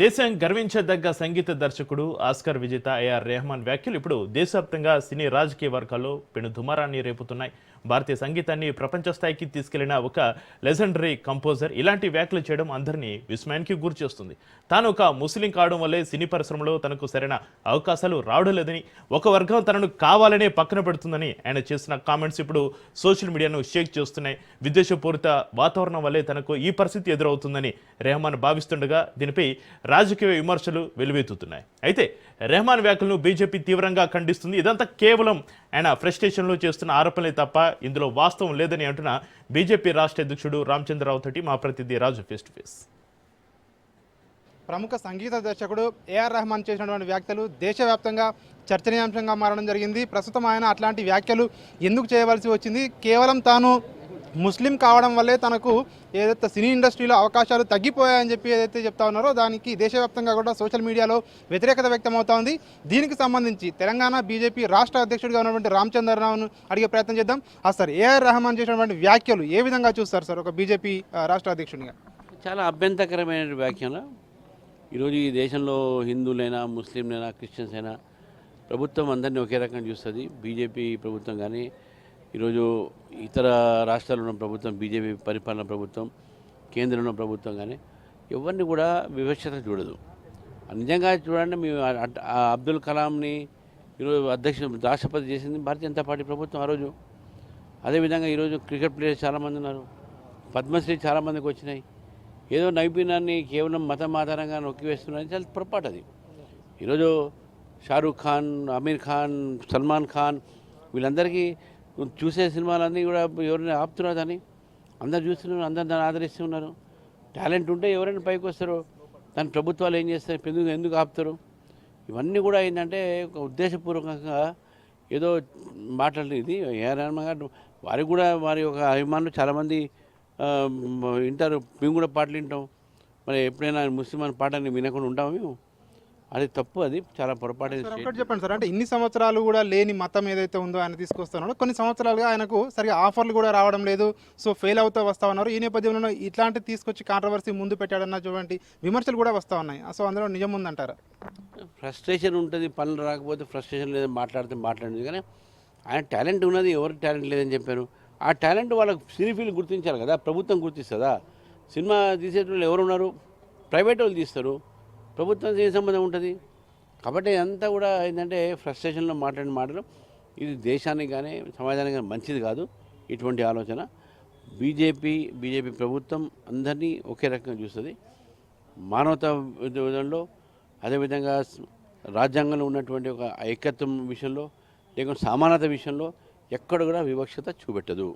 దేశం గర్వించదగ్గ సంగీత దర్శకుడు ఆస్కర్ విజేత ఏఆర్ రెహమాన్ వ్యాఖ్యలు ఇప్పుడు దేశవ్యాప్తంగా సినీ రాజకీయ వర్గాల్లో పెను దుమారాన్ని రేపుతున్నాయి. భారతీయ సంగీతాన్ని ప్రపంచ స్థాయికి తీసుకెళ్ళిన ఒక లెజెండరీ కంపోజర్ ఇలాంటి వ్యాఖ్యలు చేయడం అందరినీ విస్మయానికి గురి చేస్తుంది. తాను ఒక ముస్లిం కావడం వల్లే సినీ పరిశ్రమలో తనకు సరైన అవకాశాలు రావడం లేదని ఒక వర్గం తనను కావాలనే పక్కన పెడుతుందని ఆయన చేసిన కామెంట్స్ ఇప్పుడు సోషల్ మీడియాను షేక్ చేస్తున్నాయి. విద్వేషపూరిత వాతావరణం వల్లే తనకు ఈ పరిస్థితి ఎదురవుతుందని రెహమాన్ భావిస్తుండగా దీనిపై రాజకీయ విమర్శలు వెలువెత్తుతున్నాయి. అయితే రెహమాన్ వ్యాఖ్యలను బీజేపీ తీవ్రంగా ఖండిస్తుంది. ఇదంతా కేవలం ఆయన ఫ్రస్ట్రేషన్లో చేస్తున్న ఆరోపణలే తప్ప ఇందులో వాస్తవం లేదని అంటున్న బీజేపీ రాష్ట్ర అధ్యక్షుడు రామచంద్రరావు తోటి మా ప్రతినిధి రాజు ఫేస్ టు ఫేస్. ప్రముఖ సంగీత దర్శకుడు ఏఆర్ రెహమాన్ చేసినటువంటి వ్యాఖ్యలు దేశవ్యాప్తంగా చర్చనీయాంశంగా మారడం జరిగింది. ప్రస్తుతం ఆయన అట్లాంటి వ్యాఖ్యలు ఎందుకు చేయవలసి వచ్చింది? కేవలం తాను ముస్లిం కావడం వల్లే తనకు ఏదైతే సినీ ఇండస్ట్రీలో అవకాశాలు తగ్గిపోయాయని చెప్పి ఏదైతే చెప్తా ఉన్నారో దానికి దేశవ్యాప్తంగా కూడా సోషల్ మీడియాలో వ్యతిరేకత వ్యక్తమవుతా ఉంది దీనికి సంబంధించి తెలంగాణ బీజేపీ రాష్ట్ర అధ్యక్షుడిగా ఉన్నటువంటి రామచంద్రరావును అడిగే ప్రయత్నం చేద్దాం. సార్ ఏఆర్ రెహమాన్ చేసినటువంటి వ్యాఖ్యలు ఏ విధంగా చూస్తారు సార్ ఒక బీజేపీ రాష్ట్ర అధ్యక్షుడిగా? చాలా అభ్యంతరకరమైన వ్యాఖ్యలు. ఈరోజు ఈ దేశంలో హిందువులైనా ముస్లింలైనా క్రిస్టియన్స్ అయినా ప్రభుత్వం అందరినీ ఒకే రకంగా చూస్తుంది. బీజేపీ ప్రభుత్వం కానీ ఈరోజు ఇతర రాష్ట్రాల్లో ఉన్న ప్రభుత్వం బీజేపీ పరిపాలన ప్రభుత్వం కేంద్రంలో ఉన్న ప్రభుత్వం కానీ ఎవరిని కూడా వివక్షత చూడదు. నిజంగా చూడండి మేము ఆ- అబ్దుల్ కలాంని ఈరోజు అధ్యక్షుడు రాష్ట్రపతి చేసింది భారతీయ జనతా పార్టీ ప్రభుత్వం ఆ రోజు. అదేవిధంగా ఈరోజు క్రికెట్ ప్లేయర్స్ చాలామంది ఉన్నారు. పద్మశ్రీ చాలామందికి వచ్చినాయి. ఏదో నైపుణ్యాన్ని కేవలం మతం ఆధారంగా నొక్కివేస్తున్నారని చాలా పొరపాటు అది. ఈరోజు షారూఖ్ ఖాన్ అమీర్ ఖాన్ సల్మాన్ ఖాన్ వీళ్ళందరికీ చూసే సినిమాలన్నీ కూడా ఎవరైనా ఆపుతున్నారు దాన్ని? అందరు చూస్తున్నారు అందరు దాన్ని ఆదరిస్తున్నారు టాలెంట్ ఉంటే ఎవరైనా పైకి వస్తారు. దాని ప్రభుత్వాలు ఏం చేస్తారు ఎందుకు ఎందుకు ఆపుతారు? ఇవన్నీ కూడా ఏంటంటే ఒక ఉద్దేశపూర్వకంగా ఏదో మాట్లాడలేదు ఇది ఏఆర్ గారు వారికి కూడా వారి యొక్క అభిమానులు చాలామంది వింటారు. మేము కూడా పాటలు వింటాం. మరి ఎప్పుడైనా ముస్లిం అని పాటని వినకుండా ఉంటాము మేము? అది తప్పు అది చాలా పొరపాటు చెప్పండి సార్. అంటే ఇన్ని సంవత్సరాలు కూడా లేని మతం ఏదైతే ఉందో ఆయన తీసుకొస్తున్నాడో కొన్ని సంవత్సరాలుగా ఆయనకు సరిగా ఆఫర్లు కూడా రావడం లేదు. సో ఫెయిల్ అవుతూ వస్తా ఉన్నారు. ఈ నేపథ్యంలో ఇట్లాంటి తీసుకొచ్చి కాంట్రవర్సీ ముందు పెట్టాడన్న చూడండి విమర్శలు కూడా వస్తూ ఉన్నాయి. సో అందులో నిజం ఉందంటారా? ఫ్రస్ట్రేషన్ ఉంటుంది పనులు రాకపోతే ఫ్రస్ట్రేషన్ లేదని మాట్లాడితే మాట్లాడింది కానీ ఆయన టాలెంట్ ఉన్నది ఎవరికి టాలెంట్ లేదని చెప్పారు. ఆ టాలెంట్ వాళ్ళకి సినీ ఫీల్డ్ గుర్తించాలి కదా ప్రభుత్వం గుర్తిస్తుందా? సినిమా తీసేటోళ్ళు ఎవరు ఉన్నారు ప్రైవేట్ వాళ్ళు తీస్తారు. ప్రభుత్వం ఏ సంబంధం ఉంటుంది? కాబట్టి అంతా కూడా ఏంటంటే ఫ్రస్ట్రేషన్లో మాట్లాడిన మాటలు. ఇది దేశానికి కానీ సమాజానికి కానీ మంచిది కాదు ఇటువంటి ఆలోచన. బీజేపీ బీజేపీ ప్రభుత్వం అందరినీ ఒకే రకంగా చూస్తుంది. మానవతా విధంలో అదేవిధంగా రాజ్యాంగంలో ఉన్నటువంటి ఒక ఐక్యత్వం విషయంలో లేకుంటే సమానత విషయంలో ఎక్కడ కూడా వివక్షత చూపెట్టదు.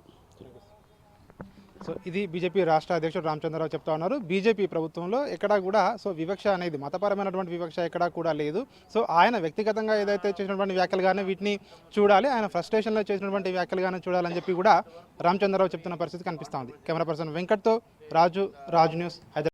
సో ఇది బీజేపీ రాష్ట్ర అధ్యక్షుడు రామచంద్రరావు చెప్తా ఉన్నారు. బీజేపీ ప్రభుత్వంలో ఎక్కడా కూడా సో వివక్ష అనేది మతపరమైనటువంటి వివక్ష ఎక్కడా కూడా లేదు. సో ఆయన వ్యక్తిగతంగా ఏదైతే చేసినటువంటి వ్యాఖ్యలు కానీ వీటిని చూడాలి ఆయన ఫ్రస్ట్రేషన్లో చేసినటువంటి వ్యాఖ్యలు కానీ చూడాలని చెప్పి కూడా రామచంద్రరావు చెప్తున్న పరిస్థితి కనిపిస్తోంది కెమెరా పర్సన్ వెంకట్తో రాజు రాజు న్యూస్ హైదరాబాద్.